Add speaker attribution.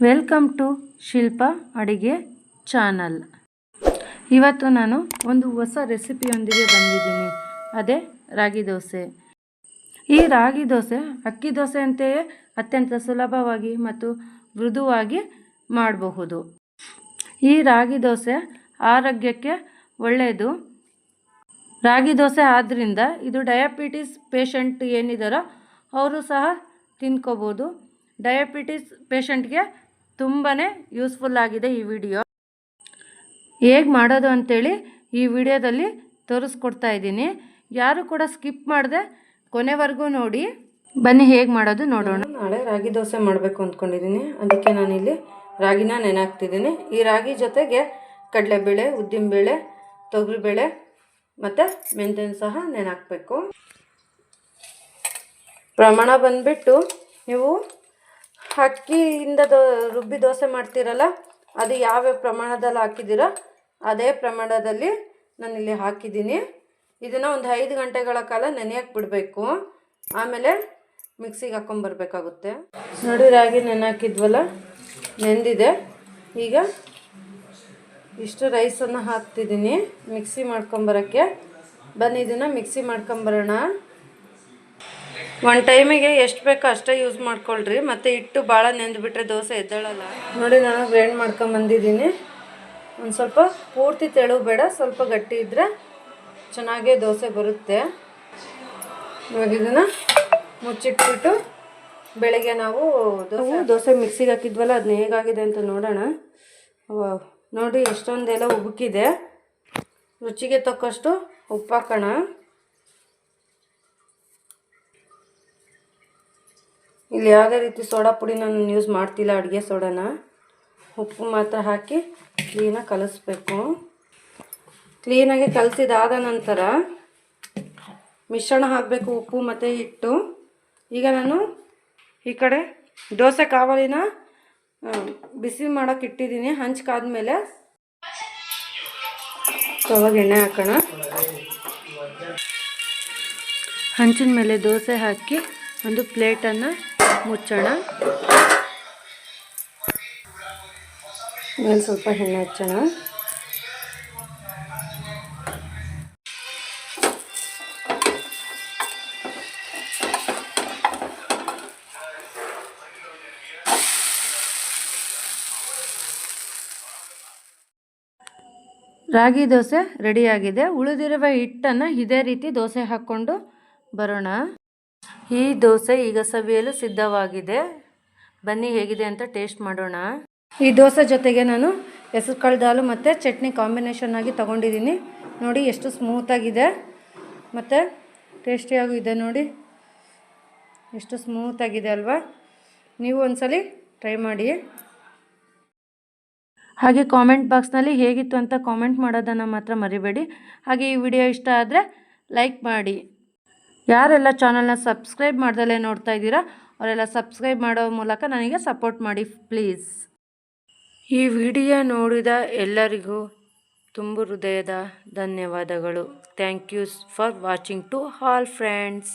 Speaker 1: Welcome to ಶಿಲ್ಪ ಅಡಿಗೆ channel. ಇವತ್ತು ನಾನು ಒಂದು ಹೊಸ ರೆಸಿಪಿಯೊಂದಿಗೆ ಬಂದಿದ್ದೀನಿ. ಅದೇ ರಾಗಿ ದೋಸೆ. ಈ ರಾಗಿ ದೋಸೆ ಅಕ್ಕಿ ದೋಸೆ ಅಂತೆಯೇ ಅತ್ಯಂತ ಸುಲಭವಾಗಿ ಮತ್ತು ಮೃದುವಾಗಿ ಮಾಡಬಹುದು. ಈ ರಾಗಿ ದೋಸೆ ಆರೋಗ್ಯಕ್ಕೆ ಒಳ್ಳೆಯದು. ರಾಗಿ ದೋಸೆ ಆದ್ದರಿಂದ ಇದು ಡಯಾಬಿಟಿಸ್ ಪೇಷಂಟ್ ಏನಿದ್ದಾರೋ ಅವರು ಸಹ ತಿನ್ಕೋಬೋದು ಡಯಾಬಿಟಿಸ್ ಪೇಷಂಟ್ಗೆ ತುಂಬಾ ಯೂಸ್ಫುಲ್ ಆಗಿದೆ ಈ ವಿಡಿಯೋ ಹೇಗೆ ಮಾಡೋದು ಅಂಥೇಳಿ ಈ ವಿಡಿಯೋದಲ್ಲಿ ತೋರಿಸ್ಕೊಡ್ತಾ ಇದ್ದೀನಿ. ಯಾರು ಕೂಡ ಸ್ಕಿಪ್ ಮಾಡದೆ, ಕೊನೆವರೆಗೂ ನೋಡಿ. ಬನ್ನಿ ಹೇಗೆ ಮಾಡೋದು ನೋಡೋಣ. ನಾಳೆ ರಾಗಿ ದೋಸೆ ಮಾಡಬೇಕು ಅಂದ್ಕೊಂಡಿದ್ದೀನಿ. ಅದಕ್ಕೆ ನಾನಿಲ್ಲಿ ರಾಗಿನ ನೆನೆ ಈ ರಾಗಿ ಜೊತೆಗೆ ಕಡಲೆಬೇಳೆ, ಉದ್ದಿನಬೇಳೆ, ತೊಗರಿಬೇಳೆ ಮತ್ತು ಮೆಂತ್ಯನ ಸಹ ನೆನೆ ಹಾಕಬೇಕು ಪ್ರಮಾಣ ಬಂದುಬಿಟ್ಟು ನೀವು ಅಕ್ಕಿಯಿಂದ ದೋ, ರುಬ್ಬಿ ದೋಸೆ ಮಾಡ್ತೀರಲ್ಲ, ಅದು ಯಾವ್ಯಾವ ಪ್ರಮಾಣದಲ್ಲಿ ಹಾಕಿದ್ದೀರೋ, ಅದೇ ಪ್ರಮಾಣದಲ್ಲಿ ನಾನಿಲ್ಲಿ ಹಾಕಿದ್ದೀನಿ. ಇದನ್ನು ಒಂದು ಐದು ಗಂಟೆಗಳ ಕಾಲ ನೆನೆಯಕ್ಕೆ ಬಿಡಬೇಕು. ಆಮೇಲೆ ಮಿಕ್ಸಿಗೆ ಹಾಕ್ಕೊಂಬರ್ಬೇಕಾಗುತ್ತೆ ನೋಡಿ, ರಾಗಿ ನೆನೆ ಹಾಕಿದ್ವಲ್ಲ ನೆಂದಿದೆ. ಈಗ ಇಷ್ಟು ರೈಸನ್ನು ಹಾಕ್ತಿದ್ದೀನಿ ಮಿಕ್ಸಿ ಮಾಡ್ಕೊಂಬರೋಕ್ಕೆ. ಬನ್ನಿ, ಇದನ್ನು ಮಿಕ್ಸಿ ಮಾಡ್ಕೊಂಬರೋಣ. ಒನ್ ಟೈಮಿಗೆ ಎಷ್ಟು ಬೇಕೋ ಅಷ್ಟೇ ಯೂಸ್ ಮಾಡ್ಕೊಳ್ರಿ. ಮತ್ತು ಇಟ್ಟು ಭಾಳ ನೆಂದ್ಬಿಟ್ರೆ ದೋಸೆ ಎದ್ದಳಲ್ಲ. ನೋಡಿ ನಾನು ಗ್ರೈಂಡ್ ಮಾಡ್ಕೊಂಬಂದಿದ್ದೀನಿ ಒಂದು ಸ್ವಲ್ಪ ಪೂರ್ತಿ ತೆಳು ಬೇಡ ಸ್ವಲ್ಪ ಗಟ್ಟಿ ಇದ್ದರೆ ಚೆನ್ನಾಗೇ ದೋಸೆ ಬರುತ್ತೆ. ಇವಾಗ ಇದನ್ನು ಮುಚ್ಚಿಟ್ಬಿಟ್ಟು ಬೆಳಗ್ಗೆ ನಾವು ದೋಸೆ ದೋಸೆ ಮಿಕ್ಸಿಗೆ ಹಾಕಿದ್ವಲ್ಲ ಅದನ್ನ ಹೇಗಾಗಿದೆ ಅಂತ ನೋಡೋಣ. ನೋಡಿ ಎಷ್ಟೊಂದೆಲ್ಲ ಉಬುಕಿದೆ. ರುಚಿಗೆ ತಕ್ಕಷ್ಟು ಉಪ್ಪು ಹಾಕೋಣ ಇಲ್ಲಿ ಯಾವುದೇ ರೀತಿ ಸೋಡಾ ಪುಡಿ ನಾನು ಯೂಸ್ ಮಾಡ್ತಿಲ್ಲ, ಅಡುಗೆ ಸೋಡಾನ. ಉಪ್ಪು ಮಾತ್ರ ಹಾಕಿ ಕ್ಲೀನಾಗಿ ಕಲಿಸ್ಬೇಕು. ಕ್ಲೀನಾಗಿ ಕಲಸಿದಾದ ನಂತರ ಮಿಶ್ರಣ ಹಾಕಬೇಕು, ಉಪ್ಪು ಮತ್ತು ಹಿಟ್ಟು. ಈಗ ನಾನು ಈ ಕಡೆ ದೋಸೆ ಕಾವಲಿನ ಬಿಸಿ ಮಾಡೋಕೆ ಇಟ್ಟಿದ್ದೀನಿ. ಹಂಚ್ಕಾದ್ಮೇಲೆ ಸ್ಟವಾಗ ಎಣ್ಣೆ ಹಾಕೋಣ. ಹಂಚಿನ ಮೇಲೆ ದೋಸೆ ಹಾಕಿ ಒಂದು ಪ್ಲೇಟನ್ನು ಮುಚ್ಚೋಣ. ಮೇಲೆ ಸ್ವಲ್ಪ ಎಣ್ಣೆ ಹಚ್ಚೋಣ. ರಾಗಿ ದೋಸೆ ರೆಡಿಯಾಗಿದೆ ಉಳಿದಿರುವ ಹಿಟ್ಟನ್ನು ಇದೇ ರೀತಿ ದೋಸೆ ಹಾಕ್ಕೊಂಡು ಬರೋಣ. ಈ ದೋಸೆ ಈಗ ಸವಿಯಲು ಸಿದ್ಧವಾಗಿದೆ. ಬನ್ನಿ ಹೇಗಿದೆ ಅಂತ ಟೇಸ್ಟ್ ಮಾಡೋಣ. ಈ ದೋಸೆ ಜೊತೆಗೆ ನಾನು ಹೆಸರು ಕಾಳು ದಾಲು ಮತ್ತು ಚಟ್ನಿ ಕಾಂಬಿನೇಷನ್ ಆಗಿ ತೊಗೊಂಡಿದ್ದೀನಿ. ನೋಡಿ ಎಷ್ಟು ಸ್ಮೂತಾಗಿದೆ ಮತ್ತು ಟೇಸ್ಟಿಯಾಗೂ ಇದೆ ನೋಡಿ. ಎಷ್ಟು ಸ್ಮೂತಾಗಿದೆ ಅಲ್ವಾ. ನೀವು ಒಂದ್ಸಲಿ ಟ್ರೈ ಮಾಡಿ. ಹಾಗೆ ಕಾಮೆಂಟ್ ಬಾಕ್ಸ್ನಲ್ಲಿ ಹೇಗಿತ್ತು ಅಂತ ಕಾಮೆಂಟ್ ಮಾಡೋದನ್ನು ಮಾತ್ರ ಮರಿಬೇಡಿ. ಹಾಗೆ ಈ ವಿಡಿಯೋ ಇಷ್ಟ ಆದರೆ ಲೈಕ್ ಮಾಡಿ. ಯಾರೆಲ್ಲ ಚಾನಲ್ನ ಸಬ್ಸ್ಕ್ರೈಬ್ ಮಾಡ್ದಲೇ ನೋಡ್ತಾ ಇದ್ದೀರಾ, ಅವರೆಲ್ಲ ಸಬ್ಸ್ಕ್ರೈಬ್ ಮಾಡೋ ಮೂಲಕ ನನಗೆ ಸಪೋರ್ಟ್ ಮಾಡಿ, ಪ್ಲೀಸ್. ಈ ವಿಡಿಯೋ ನೋಡಿದ ಎಲ್ಲರಿಗೂ ತುಂಬ ಹೃದಯದ ಧನ್ಯವಾದಗಳು. Thank you for watching to all friends.